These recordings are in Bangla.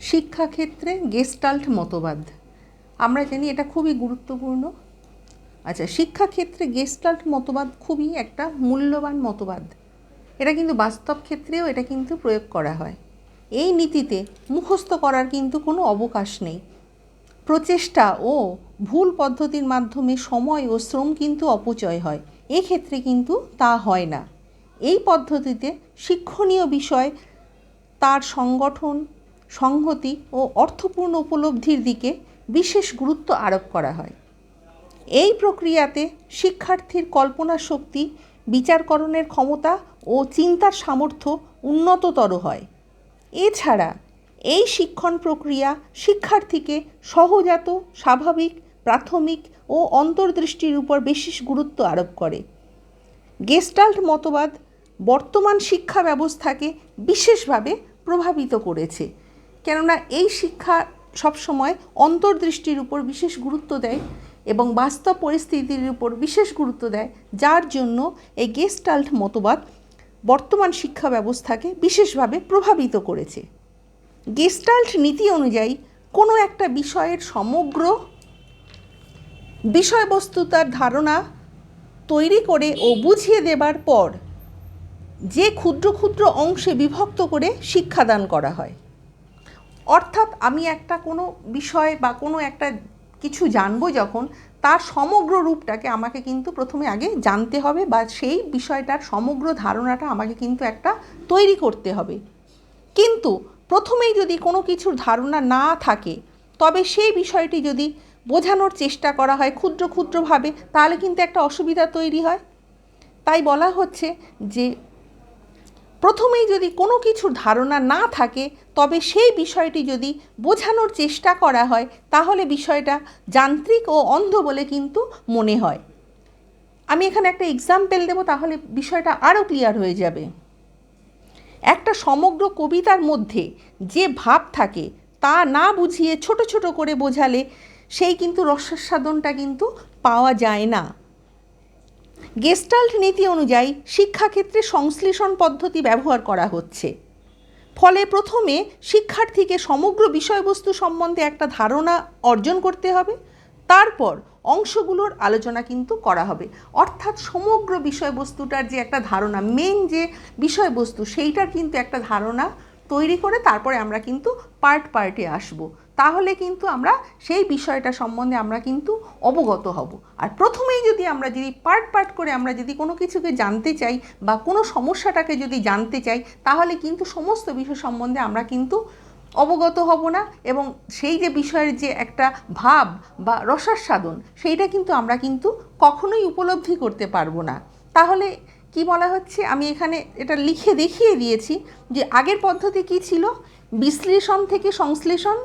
শিক্ষাক্ষেত্রে গেস্টাল্ট মতবাদ। আমরা জানি এটা খুবই গুরুত্বপূর্ণ। আচ্ছা শিক্ষাক্ষেত্রে গেস্টাল্ট মতবাদ খুবই একটা মূল্যবান মতবাদ। এটা কিন্তু বাস্তব ক্ষেত্রেও এটা কিন্তু প্রয়োগ করা হয়। এই নীতিতে মুখস্থ করার কিন্তু কোনো অবকাশ নেই। প্রচেষ্টা ও ভুল পদ্ধতির মাধ্যমে সময় ও শ্রম কিন্তু অপচয় হয়। এক্ষেত্রে কিন্তু তা হয় না। এই পদ্ধতিতে শিক্ষণীয় বিষয়, তার সংগঠন সংহতি ও অর্থপূর্ণ উপলব্ধির দিকে বিশেষ গুরুত্ব আরোপ করা হয়। এই প্রক্রিয়াতে শিক্ষার্থীর কল্পনা শক্তি, বিচারকরণের ক্ষমতা ও চিন্তার সামর্থ্য উন্নততর হয়। এছাড়া এই শিক্ষণ প্রক্রিয়া শিক্ষার্থীকে সহজাত, স্বাভাবিক, প্রাথমিক ও অন্তর্দৃষ্টির উপর বিশেষ গুরুত্ব আরোপ করে। গেস্টাল্ট মতবাদ বর্তমান শিক্ষা ব্যবস্থাকে বিশেষভাবে প্রভাবিত করেছে। কেননা এই শিক্ষা সবসময় অন্তর্দৃষ্টির উপর বিশেষ গুরুত্ব দেয় এবং বাস্তব পরিস্থিতির উপর বিশেষ গুরুত্ব দেয়, যার জন্য এই গেস্টাল্ট মতবাদ বর্তমান শিক্ষা ব্যবস্থাকে বিশেষভাবে প্রভাবিত করেছে। গেস্টাল্ট নীতি অনুযায়ী কোনো একটা বিষয়ের সমগ্র বিষয়বস্তু তার ধারণা তৈরি করে ও বুঝিয়ে দেবার পর যে ক্ষুদ্র ক্ষুদ্র অংশে বিভক্ত করে শিক্ষাদান করা হয়। অর্থাৎ আমি একটা কোনো বিষয় বা কোনো একটা কিছু জানব যখন, তার সমগ্র রূপটাকে আমাকে কিন্তু প্রথমে আগে জানতে হবে বা সেই বিষয়টার সমগ্র ধারণাটা আমাকে কিন্তু একটা তৈরি করতে হবে। কিন্তু প্রথমেই যদি কোনো কিছুর ধারণা না থাকে, তবে সেই বিষয়টি যদি বোঝানোর চেষ্টা করা হয় ক্ষুদ্র ক্ষুদ্রভাবে, তাহলে কিন্তু একটা অসুবিধা তৈরি হয়। তাই বলা হচ্ছে যে, প্রথমেই যদি কোনো কিছুর ধারণা না থাকে তবে সেই বিষয়টি যদি বোঝানোর চেষ্টা করা হয়, তাহলে বিষয়টা যান্ত্রিক ও অন্ধ বলে কিন্তু মনে হয়। আমি এখানে একটা এক্সাম্পল দেবো, তাহলে বিষয়টা আরও ক্লিয়ার হয়ে যাবে। একটা সমগ্র কবিতার মধ্যে যে ভাব থাকে, তা না বুঝিয়ে ছোট ছোট করে বোঝালে সেই কিন্তু রসাস্বাদনটা কিন্তু পাওয়া যায় না। গেস্টাল্ট নীতি অনুযায়ী শিক্ষাক্ষেত্রে সংশ্লেষণ পদ্ধতি ব্যবহার করা হচ্ছে। ফলে প্রথমে শিক্ষার্থীকে সমগ্র বিষয়বস্তু সম্বন্ধে একটা ধারণা অর্জন করতে হবে, তারপর অংশগুলোর আলোচনা কিন্তু করা হবে। অর্থাৎ সমগ্র বিষয়বস্তুটার যে একটা ধারণা মেন যে বিষয়বস্তু, সেইটার কিন্তু একটা ধারণা তৈরি করে তারপরে আমরা কিন্তু পার্ট পার্টে আসব। তাহলে কিন্তু আমরা সেই বিষয়টা সম্বন্ধে আমরা কিন্তু অবগত হব। আর প্রথমেই যদি আমরা যদি পার্ট পার্ট করে আমরা যদি কোনো কিছুকে জানতে চাই বা কোনো সমস্যাটাকে যদি জানতে চাই, তাহলে কিন্তু সমস্ত বিষয় সম্বন্ধে আমরা কিন্তু অবগত হব না এবং সেই যে বিষয়ের যে একটা ভাব বা রসাস্বাদন, সেইটা কিন্তু আমরা কিন্তু কখনোই উপলব্ধি করতে পারব না। তাহলে কি বলা হচ্ছে? আমি এখানে এটা লিখে দেখিয়ে দিয়েছি যে আগের পদ্ধতি কি ছিল? বিশ্লেষণ থেকে সংশ্লেষণ।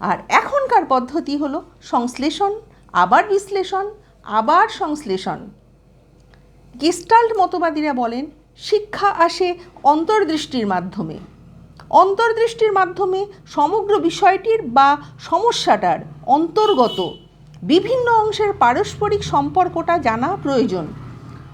আর এখনকার পদ্ধতি হলো সংশ্লেষণ, আবার বিশ্লেষণ, আবার সংশ্লেষণ। গেস্টাল্ট মতবাদীরা বলেন, শিক্ষা আসে অন্তর্দৃষ্টির মাধ্যমে। অন্তর্দৃষ্টির মাধ্যমে সমগ্র বিষয়টির বা সমস্যাটার অন্তর্গত বিভিন্ন অংশের পারস্পরিক সম্পর্কটা জানা প্রয়োজন।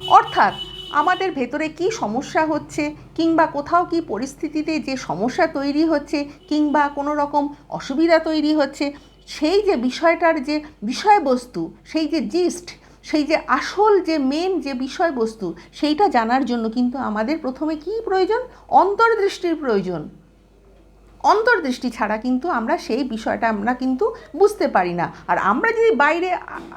অর্থাৎ আমাদের ভেতরে কি সমস্যা হচ্ছে কিংবা কোথাও কি পরিস্থিতিতে যে সমস্যা তৈরি হচ্ছে কিংবা কোনো রকম অসুবিধা তৈরি হচ্ছে, সেই যে বিষয়টার যে বিষয়বস্তু, সেই যে জিস্ট সেই যে আসল যে মেন যে বিষয়বস্তু, সেইটা জানার জন্য কিন্তু আমাদের প্রথমে কি প্রয়োজন? অন্তর্দৃষ্টির প্রয়োজন। অন্তর্দৃষ্টি ছাড়া কিন্তু আমরা সেই বিষয়টা আমরা কিন্তু বুঝতে পারি না। আর আমরা যদি বাইরে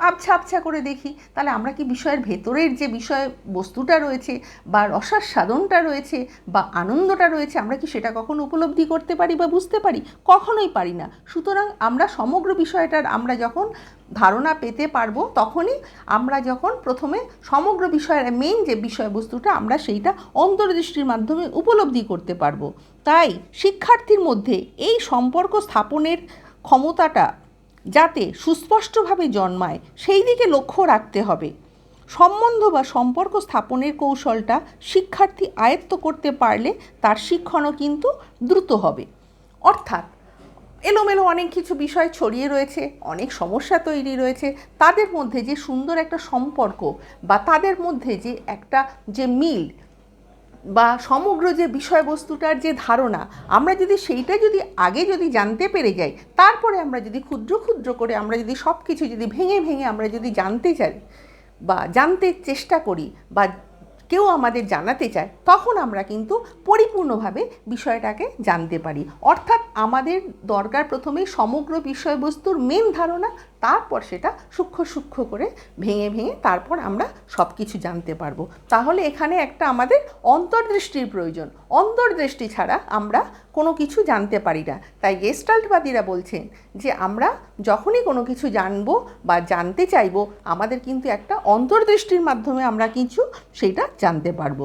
আবছা আবছা করে দেখি, তাহলে আমরা কি বিষয়ের ভেতরের যে বিষয় বস্তুটা রয়েছে বা রসার সাধনটা রয়েছে বা আনন্দটা রয়েছে, আমরা কি সেটা কখনো উপলব্ধি করতে পারি বা বুঝতে পারি? কখনোই পারি না। সুতরাং আমরা সমগ্র বিষয়টার আমরা যখন ধারণা পেতে পারব, তখনই আমরা যখন প্রথমে সমগ্র বিষয়ের মেন যে বিষয়বস্তুটা আমরা সেইটা অন্তর্দৃষ্টির মাধ্যমে উপলব্ধি করতে পারব। তাই শিক্ষার্থীর মধ্যে এই সম্পর্ক স্থাপনের ক্ষমতাটা যাতে সুস্পষ্টভাবে জন্মায়, সেই দিকে লক্ষ্য রাখতে হবে। সম্বন্ধ বা সম্পর্ক স্থাপনের কৌশলটা শিক্ষার্থী আয়ত্ত করতে পারলে তার শিক্ষণও কিন্তু দ্রুত হবে। অর্থাৎ এলোমেলো অনেক কিছু বিষয় ছড়িয়ে রয়েছে, অনেক সমস্যা তৈরি রয়েছে। তাদের মধ্যে যে সুন্দর একটা সম্পর্ক বা তাদের মধ্যে যে একটা যে মিল বা সমগ্র যে বিষয়বস্তুটার যে ধারণা, আমরা যদি সেইটা যদি আগে যদি জানতে পেরে যাই, তারপরে আমরা যদি ক্ষুদ্র ক্ষুদ্র করে আমরা যদি সব কিছু যদি ভেঙে ভেঙে আমরা যদি জানতে চাই বা জানতে চেষ্টা করি বা কেউ আমাদের জানাতে চায়, তখন আমরা কিন্তু পরিপূর্ণভাবে বিষয়টাকে জানতে পারি। অর্থাৎ আমাদের দরকার প্রথমে সমগ্র বিষয়বস্তুর মেন ধারণা, তারপর সেটা সূক্ষ্ম সূক্ষ্ম করে ভেঙে ভেঙে তারপর আমরা সব কিছু জানতে পারব। তাহলে এখানে একটা আমাদের অন্তর্দৃষ্টির প্রয়োজন। অন্তর্দৃষ্টি ছাড়া আমরা কোনো কিছু জানতে পারি না। তাই গেস্টাল্টবাদীরা বলছেন যে, আমরা যখনই কোনো কিছু জানব বা জানতে চাইব, আমাদের কিন্তু একটা অন্তর্দৃষ্টির মাধ্যমে আমরা কিছু সেটা জানতে পারব।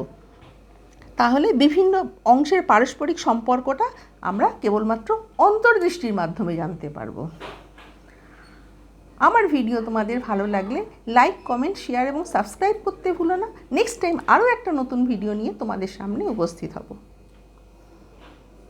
তাহলে বিভিন্ন অংশের পারস্পরিক সম্পর্কটা আমরা কেবলমাত্র অন্তর্দৃষ্টির মাধ্যমে জানতে পারব। আমার ভিডিও তোমাদের ভালো লাগলে লাইক, কমেন্ট, শেয়ার এবং সাবস্ক্রাইব করতে ভুলো না। নেক্সট টাইম আরও একটা নতুন ভিডিও নিয়ে তোমাদের সামনে উপস্থিত হব।